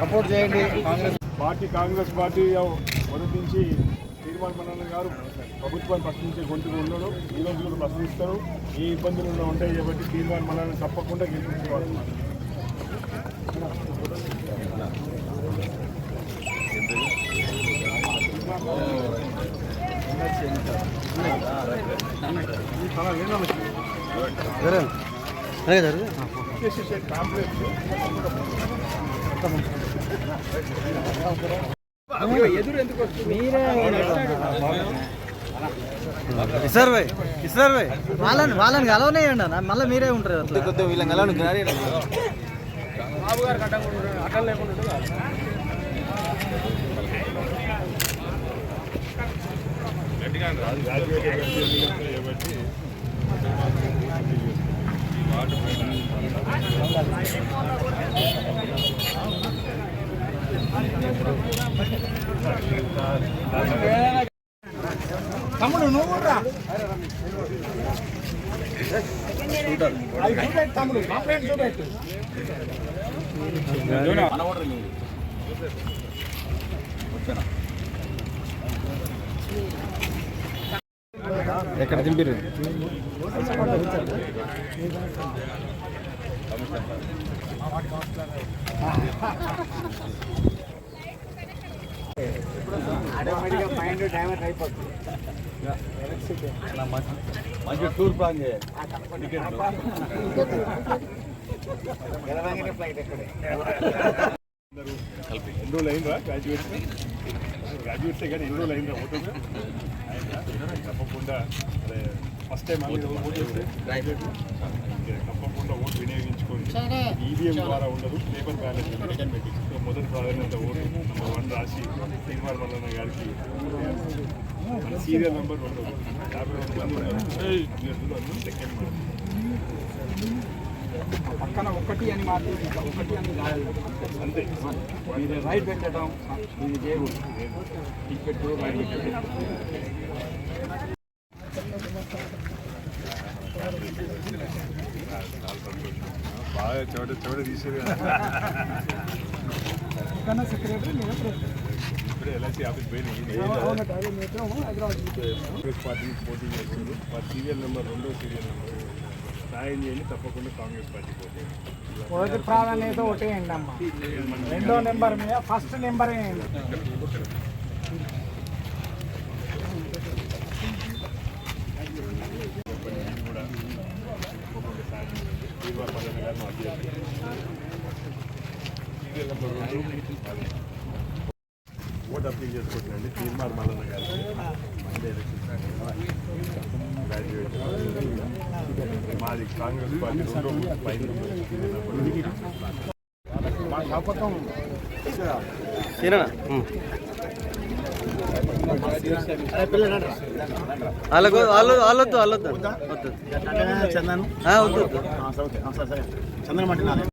Support చేయండి. Congress party Congress party మొదటి నుంచి తీర్మాన మన్నన్న గారు ప్రభుత్వాన్ని ప్రశ్నించే గొంతుగా ఉన్నాడు ఈ రోజు కూడా ప్రశ్నిస్తారు. ఏ ఇబ్బందులు ఉన్నా ఉంటాయి కాబట్టి తీర్మాన మన్నన్న తప్పకుండా గెలిపించుకోవాలి. కాంప్లెక్స్ కిసార్ భాయ్ కిసార్ భాయ్ వాళ్ళని వాళ్ళని కలవనేయండి అన్న మళ్ళీ మీరే ఉంటారు అట్లా కొద్దిగా వీళ్ళని కలవని గ్రాడ్యుయేట్ కాబట్టి తమ్ముడు నువ్వు రా తమ్ముడు కంప్లైంట్ చూపెట్టు ఎక్కడ దింపిరు మంచి టూర్ ప్లాన్ చేయాలి. ఎన్ని రోజులు అయిందా గ్రాడ్యుయేట్స్ గ్రాడ్యుయేట్స్ కానీ ఎన్ని రోజులు అయిందా ఓటు తప్పకుండా అదే ఫస్ట్ టైం అనేది ఓటు చేస్తే గ్రాడ్యుయేట్ తప్పకుండా ఓటు వినియోగించుకొని ఈవీఎం ద్వారా ఉండదు పేపర్ బ్యాలెట్ సో మొదటి ప్రాధాన్యత ఓటు నెంబర్ వన్ రాసి శ్రీనివార్ మల్లన్న గారికి సీరియల్ నెంబర్ రెండు యాభై రెండు మంది ఉన్నారు సెకండ్ పక్కన ఒకటి అని మాత్రం ఒకటి అని. అంతే. ఇది రైట్ పెట్టడం ఇది దేవుడు. టికెట్ రైట్ పెట్టడం బాగా చెవట చెవట తీసేది ఇప్పుడే ఎల్ఐసి ఆఫీస్ పోయినాయి పార్టీ పోటీ చేస్తున్నారు సీరియల్ నెంబర్ రెండో సీరియల్ నెంబర్ సాయం చేయండి తప్పకుండా కాంగ్రెస్ పార్టీ పోటీ మొదటి ప్రాధాన్యత ఒకటేయండి అమ్మ. రెండో నెంబర్ మీద ఫస్ట్ నెంబర్ వేయండి. ఓటు అప్పీల్ చేసుకుంటున్నాండి తీర్మార్ మల్లన్న గారికి మండే గ్రాడ్యుయేట్ మాది కాంగ్రెస్ పార్టీ రెండో మా జ్ఞాపకం వాళ్ళకు వాళ్ళు వాళ్ళొద్దు వాళ్ళొద్దు వద్దు చందను వద్దు చందనం అంటే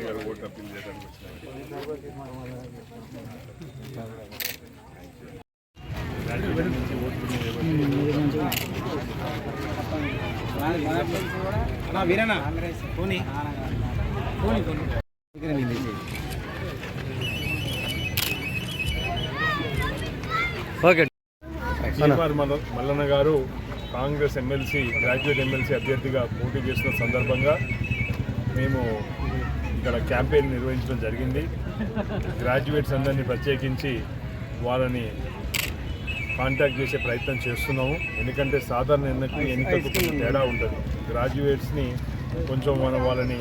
గారు ఓటు అప్పీల్ చేయడానికి పోనీ పోనీ okay Mallanna garu Congress MLC graduate MLC అభ్యర్థిగా పోటీ చేసిన సందర్భంగా మేము ఇక్కడ క్యాంపెయిన్ నిర్వహించడం జరిగింది. గ్రాడ్యుయేట్స్ అందరినీ ప్రత్యేకించి వాళ్ళని కాంటాక్ట్ చేసే ప్రయత్నం చేస్తున్నాము. ఎందుకంటే సాధారణ ఎన్నికకి ఎన్నికలకు కొంచెం తేడా ఉంటుంది. గ్రాడ్యుయేట్స్ని కొంచెం మనం వాళ్ళని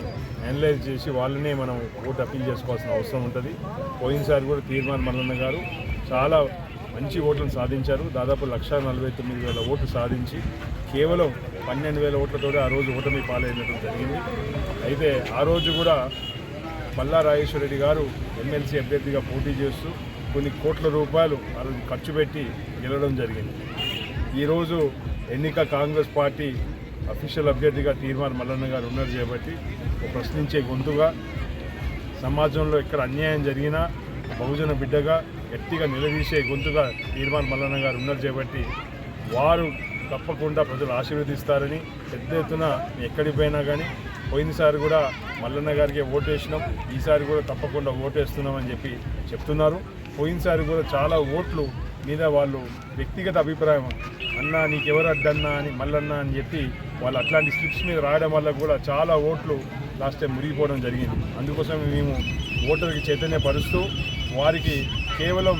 అనలైజ్ చేసి వాళ్ళనే మనం ఓటు అప్పీల్ చేసుకోవాల్సిన అవసరం ఉంటుంది. పోయినసారి కూడా తీర్మాన్ మల్లన్న గారు చాలా మంచి ఓట్లను సాధించారు. దాదాపు లక్ష నలభై తొమ్మిది వేల ఓట్లు సాధించి కేవలం పన్నెండు వేల ఓట్లతో ఆ రోజు ఓటమి పాలైనట్టు జరిగింది. అయితే ఆ రోజు కూడా పల్లా రాజేశ్వరరెడ్డి గారు ఎమ్మెల్సీ అభ్యర్థిగా పోటీ చేస్తూ కొన్ని కోట్ల రూపాయలు ఆ రోజు ఖర్చు పెట్టి గెలవడం జరిగింది. ఈరోజు ఎన్నిక కాంగ్రెస్ పార్టీ అఫీషియల్ అభ్యర్థిగా తీర్మాన్ మల్లన్న గారు ఉన్నారు కాబట్టి ప్రశ్నించే గొంతుగా సమాజంలో ఎక్కడ అన్యాయం జరిగినా బహుజన బిడ్డగా గట్టిగా నిలదీసే గొంతుగా తీర్మాన్ మల్లన్న గారు ఉన్నారు చేపట్టి వారు తప్పకుండా ప్రజలు ఆశీర్వదిస్తారని పెద్ద ఎత్తున ఎక్కడికి పోయినా కానీ పోయినసారి కూడా మల్లన్న గారికి ఓటేసినాం ఈసారి కూడా తప్పకుండా ఓటు వేస్తున్నామని చెప్పి చెప్తున్నారు. పోయినసారి కూడా చాలా ఓట్లు మీద వాళ్ళు వ్యక్తిగత అభిప్రాయం అన్నా నీకెవరు అడ్డన్నా అని మల్లన్న అని చెప్పి వాళ్ళు అట్లాంటి స్లిప్స్ మీద రాయడం వల్ల కూడా చాలా ఓట్లు లాస్ట్ టైం మురిగిపోవడం జరిగింది. అందుకోసం మేము ఓటర్కి చైతన్యపరుస్తూ వారికి కేవలం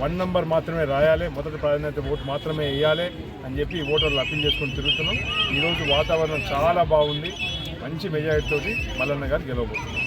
వన్ నంబర్ మాత్రమే రాయాలి మొదటి ప్రాధాన్యత ఓటు మాత్రమే వేయాలి అని చెప్పి ఓటర్లు అప్పీల్ చేసుకొని తిరుగుతున్నాం. ఈరోజు వాతావరణం చాలా బాగుంది. మంచి మెజారిటీతోటి మల్లన్న గారు గెలవబోతున్నారు.